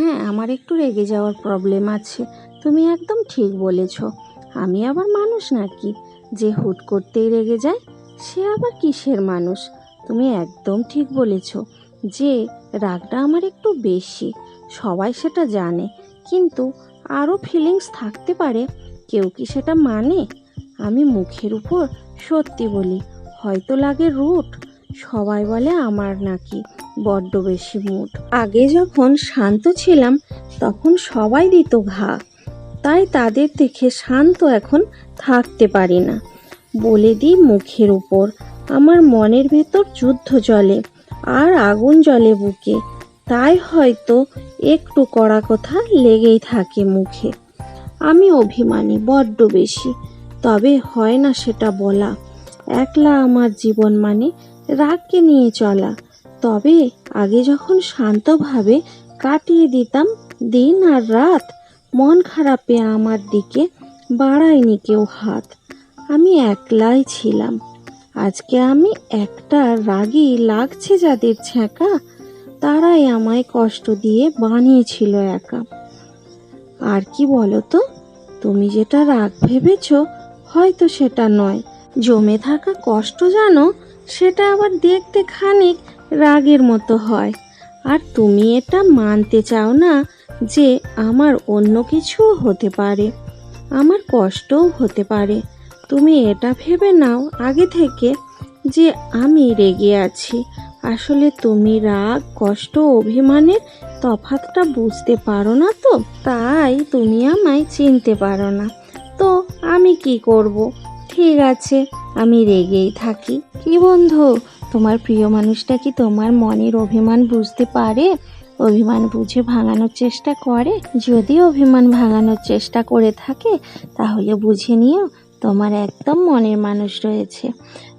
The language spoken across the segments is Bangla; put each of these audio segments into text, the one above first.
হ্যাঁ আমার একটু রেগে যাওয়ার প্রবলেম আছে। তুমি একদম ঠিক বলেছ। আমি আবার মানুষ নাকি? যে হুট করতেই রেগে যায়, সে আবার কিসের মানুষ? তুমি একদম ঠিক বলেছ যে রাগটা আমার একটু বেশি, সবাই সেটা জানে। কিন্তু আরও ফিলিংস থাকতে পারে, কেউ কি সেটা মানে? আমি মুখের উপর সত্যি বলি, হয়তো লাগে রুট, সবাই বলে আমার নাকি। বড্ড বেশি মুড আগে যখন শান্ত ছিলাম, তখন সবাই দিত ঘা। তাই তাদের দেখে শান্ত এখন থাকতে পারি না। বলে দিই মুখের উপর। আমার মনের ভেতর যুদ্ধ জলে আর আগুন জলে বুকে। তাই হয়তো একটু কড়া কথা লেগেই থাকে মুখে। আমি অভিমানী, বড্ড বেশি। তবে হয় না সেটা বলা। একলা আমার জীবন মানে রাগকে নিয়ে চলা। তবে আগে যখন শান্তভাবে কাটিয়ে দিতাম দিন আর রাত, মন খারাপে আমার দিকে বাড়ায়নি কেউ হাত। আমি একলাই ছিলাম। আজকে আমি একটা রাগী লাগছে যাদের ছ্যাঁকা, তারাই আমায় কষ্ট দিয়ে বানিয়েছিল একা। আর কি বলো তো তুমি যেটা রাগ ভেবেছ, হয়তো সেটা নয়। জমে থাকা কষ্ট জানো, সেটা আবার দেখতে খানিক রাগের মতো হয়। আর তুমি এটা মানতে চাও না যে আমার অন্য কিছুও হতে পারে। আমার কষ্টও হতে পারে। তুমি এটা ভেবে নাও আগে থেকে যে আমি রেগে আছি। আসলে তুমি রাগ, কষ্ট, অভিমানের তফাতটা বুঝতে পারো না তো, তাই তুমি আমায় চিনতে পারো না। তো আমি কি করব? ঠিক আছে, আমি রেগেই থাকি। কি বন্ধু? তোমার প্রিয় মানুষটা কি তোমার মনের অভিমান বুঝতে পারে? অভিমান বুঝে ভাঙানোর চেষ্টা করে। যদি অভিমান ভাঙানোর চেষ্টা করে থাকে, তাহলে বুঝে নিও তোমার একদম মনের মানুষ রয়েছে।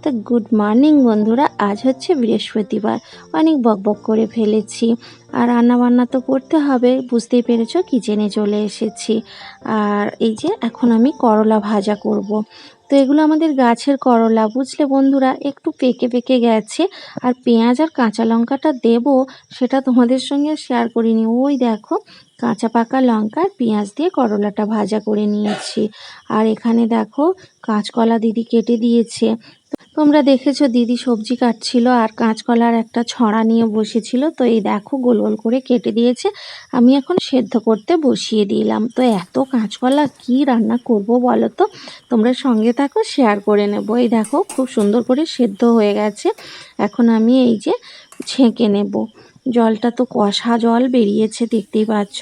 তো গুড মর্নিং বন্ধুরা, আজ হচ্ছে বৃহস্পতিবার। অনেক বকবক করে ফেলেছি। আর রান্না বান্না তো করতে হবে, বুঝতেই পেরেছ কিচেনে চলে এসেছি। আর এই যে এখন আমি করলা ভাজা করব। তো এগুলো আমাদের গাছের করলা। বুঝলে বন্ধুরা, একটু পেকে পেকে গেছে। আর পেঁয়াজ আর কাঁচা লঙ্কাটা দেব, সেটা তোমাদের সঙ্গে শেয়ার করিনি। ওই দেখো, কাঁচা পাকা লঙ্কা আর পেঁয়াজ দিয়ে করলাটা ভাজা করে নিয়েছি। আর এখানে দেখো, কাঁচকলা দিদি কেটে দিয়েছে। তোমরা দেখেছ দিদি সবজি কাটছিল আর কাঁচকলার একটা ছড়া নিয়ে বসেছিল। তো এই দেখো গোল গোল করে কেটে দিয়েছে। আমি এখন সেদ্ধ করতে বসিয়ে দিলাম। তো এত কাঁচকলা কি রান্না করব বলো তো? তোমরা সঙ্গে থাকো শেয়ার করে নেব। এই দেখো খুব সুন্দর করে সেদ্ধ হয়ে গেছে। এখন আমি এই যে ছেঁকে নেব। জলটা তো কষা জল বেরিয়েছে, দেখতেই পাচ্ছ।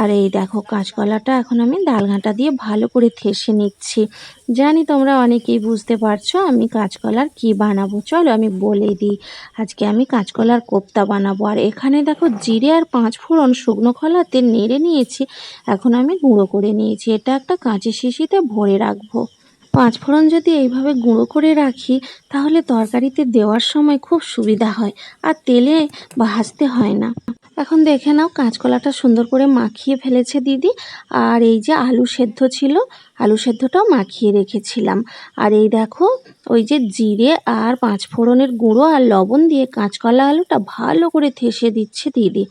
আর এই দেখো কাঁচকলাটা এখন আমি ডালঘাঁটা দিয়ে ভালো করে থেসে নিচ্ছি। জানি তোমরা অনেকেই বুঝতে পারছ আমি কাঁচকলার কি বানাবো। চলো আমি বলে দিই, আজকে আমি কাঁচকলার কোপ্তা বানাবো। আর এখানে দেখো জিরে আর পাঁচ ফোড়ন শুকনো খোলাতে নেড়ে নিয়েছি, এখন আমি গুঁড়ো করে নিয়েছি। এটা একটা কাঁচি শিশিতে ভরে রাখব। পাঁচফোড়ন যদি এইভাবে গুঁড়ো করে রাখি, তাহলে তরকারিতে দেওয়ার সময় খুব সুবিধা হয় আর তেলে ভাজতে হয় না। এখন দেখে নাও কাঁচকলাটা সুন্দর করে মাখিয়ে ফেলেছে দিদি। আর এই যে আলু সেদ্ধ ছিল, আলু সেদ্ধটাও মাখিয়ে রেখেছিলাম। আর এই দেখো ওই যে জিরে আর পাঁচ ফোড়নের গুঁড়ো আর লবণ দিয়ে কাঁচকলা আলুটা ভালো করে থেসে দিচ্ছে দিদি।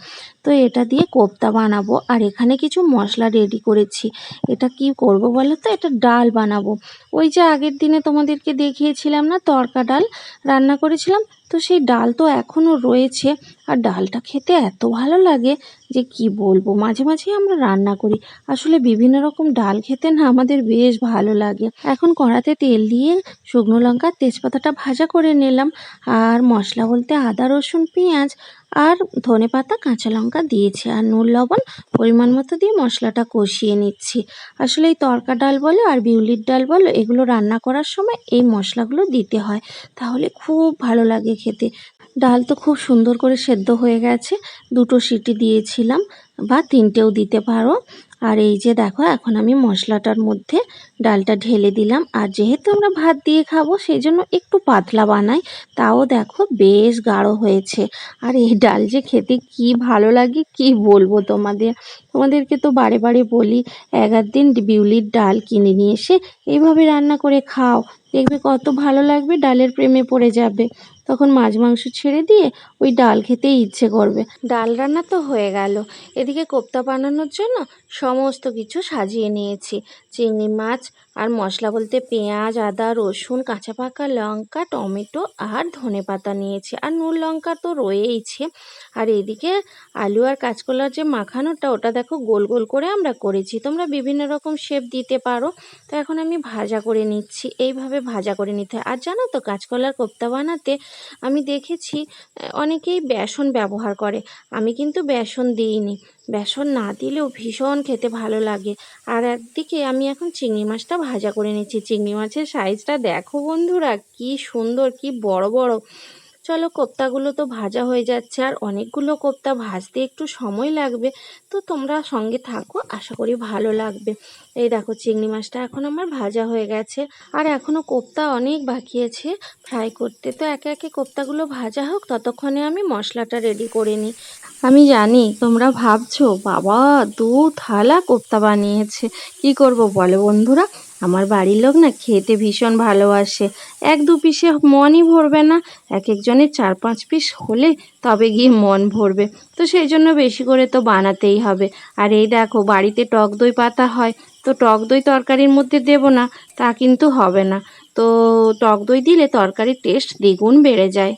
তো এটা দিয়ে কোপ্তা বানাবো। আর এখানে কিছু মশলা রেডি করেছি। এটা কি করব বলো তো? এটা ডাল বানাবো। ওই যে আগের দিনে তোমাদেরকে দেখিয়েছিলাম না, তরকা ডাল রান্না করেছিলাম। তো সেই ডাল তো এখনও রয়েছে। আর ডালটা খেতে এত ভালো লাগে যে কি বলব? মাঝে মাঝে আমরা রান্না করি। আসলে বিভিন্ন রকম ডাল খেতে না আমাদের বেশ ভালো লাগে। এখন কড়াতে তেল দিয়ে শুকনো লঙ্কা, তেজপাতাটা ভাজা করে নিলাম। আর মশলা বলতে আদা, রসুন, পেঁয়াজ আর ধনে পাতা, কাঁচা লঙ্কা দিয়েছি। আর নুন, লবণ পরিমাণ মতো দিয়ে মশলাটা কষিয়ে নিচ্ছি। আসলে এই তরকা ডাল বলো আর বিউলির ডাল বলো, এগুলো রান্না করার সময় এই মশলাগুলো দিতে হয়। তাহলে খুব ভালো লাগে খেতে। ডাল তো খুব সুন্দর করে সেদ্ধ হয়ে গেছে। দুটো সিটি দিয়েছিলাম বা তিনটেও দিতে পারো। আর এই যে দেখো, এখন আমি মশলাটার মধ্যে ডালটা ঢেলে দিলাম। আর যেহেতু আমরা ভাত দিয়ে খাব, সেই জন্য একটু পাতলা বানাই। তাও দেখো বেশ গাঢ় হয়েছে। আর এই ডাল যে খেতে কি ভালো লাগে, কি বলব তোমাদের? তোমাদেরকে তো বারে বারে বলি, এক দিন বিউলির ডাল কিনে নিয়ে এসে এইভাবে রান্না করে খাও। দেখবে কত ভালো লাগবে, ডালের প্রেমে পড়ে যাবে। তখন মাছ মাংস ছেড়ে দিয়ে ওই ডাল খেতেই ইচ্ছে করবে। ডাল রান্না তো হয়ে গেল। এদিকে কোপ্তা বানানোর জন্য সমস্ত কিছু সাজিয়ে নিয়েছি। চিংড়ি মাছ আর মশলা বলতে পেঁয়াজ, আদা, রসুন, কাঁচা পাকা লঙ্কা, টমেটো আর ধনে পাতা নিয়েছি। আর নুন লঙ্কা তো রয়েইছে। আর এদিকে আলু আর কাঁচকলার যে মাখানোটা, ওটা দেখো গোল গোল করে আমরা করেছি। তোমরা বিভিন্ন রকম শেপ দিতে পারো। তো এখন আমি ভাজা করে নিচ্ছি। এইভাবে ভাজা করে নিতে হয়। আর জানো তো, কাঁচকলার কোপ্তা বানাতে আমি দেখেছি অনেকেই বেসন ব্যবহার করে। আমি কিন্তু বেসন দিইনি। বেসন না দিলেও ভীষণ খেতে ভালো লাগে। আর একদিকে আমি এখন চিংড়ি মাছটা ভাজা করে নিচ্ছি। চিংড়ি মাছের সাইজটা দেখো বন্ধুরা, কি সুন্দর, কি বড় বড়। চলো কোপ্তাগুলো তো ভাজা হয়ে যাচ্ছে আর অনেকগুলো কোপ্তা ভাজতে একটু সময় লাগবে। তো তোমরা সঙ্গে থাকো, আশা করি ভালো লাগবে। এই দেখো চিংড়ি মাছটা এখন আমার ভাজা হয়ে গেছে। আর এখনও কোপ্তা অনেক বাকি আছে ফ্রাই করতে। তো একে একে কোপ্তাগুলো ভাজা হোক, ততক্ষণে আমি মশলাটা রেডি করে নিই। আমি জানি, তোমরা ভাবছ, বাবা দু থালা কোপ্তা বানিয়েছে। কি করব বলো বন্ধুরা? আমার বাড়ির লোক না খেতে ভীষণ ভালোবাসে। এক দু পিসে মনই ভরবে না, এক একজনের চার পাঁচ পিস হলে তবে গিয়ে মন ভরবে। তো সেই জন্য বেশি করে তো বানাতেই হবে। আর এই দেখো, বাড়িতে টক দই পাতা হয়, তো টক দই তরকারির মধ্যে দেব না, তা কিন্তু হবে না। তো টক দই দিলে তরকারির টেস্ট দ্বিগুণ বেড়ে যায়।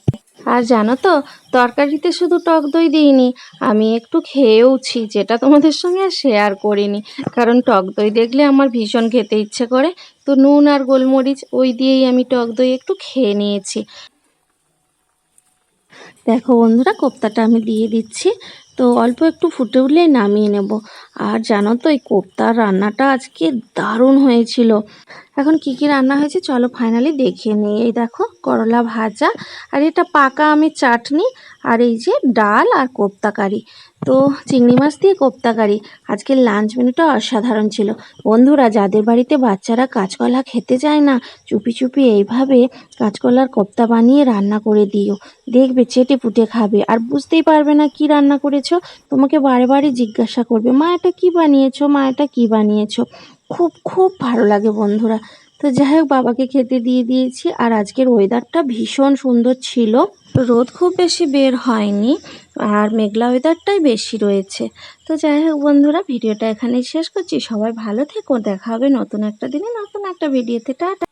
আর জানো তো, তরকারিতে শুধু টক দই দিইনি, আমি একটু খেয়েওছি, যেটা তোমাদের সঙ্গে আর শেয়ার করিনি। কারণ টক দই দেখলে আমার ভীষণ খেতে ইচ্ছে করে, তো নুন আর গোলমরিচ ওই দিয়েই আমি টক দই একটু খেয়ে নিয়েছি। দেখো বন্ধুরা, কোপ্তাটা আমি দিয়ে দিচ্ছি। তো অল্প একটু ফুটে উঠলে নামিয়ে নেব। আর জানো তো, এই কোপ্তার রান্নাটা আজকে দারুণ হয়েছিল। এখন কি কি রান্না হয়েছে চলো ফাইনালি দেখে নিই। এই দেখো, করলা ভাজা, আর এটা পাকা আমি চাটনি, আর এই যে ডাল আর কোপ্তা কারি। তো চিংড়ি মাছ দিয়ে কোপ্তা কারি আজকের লাঞ্চ মেনুটা অসাধারণ ছিল। বন্ধুরা, যাদের বাড়িতে বাচ্চারা কাঁচকলা খেতে চায় না, চুপি চুপি এইভাবে কাঁচকলার কোপ্তা বানিয়ে রান্না করে দিও। দেখবে চেটে পুটে খাবে। আর বুঝতেই পারবে না কি রান্না করেছ। তোমাকে বারে বারে জিজ্ঞাসা করবে, মা, এটা কী বানিয়েছো? মা, এটা কী বানিয়েছো? খুব খুব ভালো লাগে বন্ধুরা। তো যাই হোক, বাবাকে খেতে দিয়ে দিয়েছি আর আজকের ওয়েদারটা ভীষণ সুন্দর ছিল। রোদ খুব বেশি বের হয়নি আর মেঘলা ওয়েদারটাই বেশি রয়েছে। তো যাই হোক বন্ধুরা, ভিডিওটা এখানেই শেষ করছি। সবাই ভালো থেকো, দেখা হবে নতুন একটা দিনে, নতুন একটা ভিডিওতে। টাটা।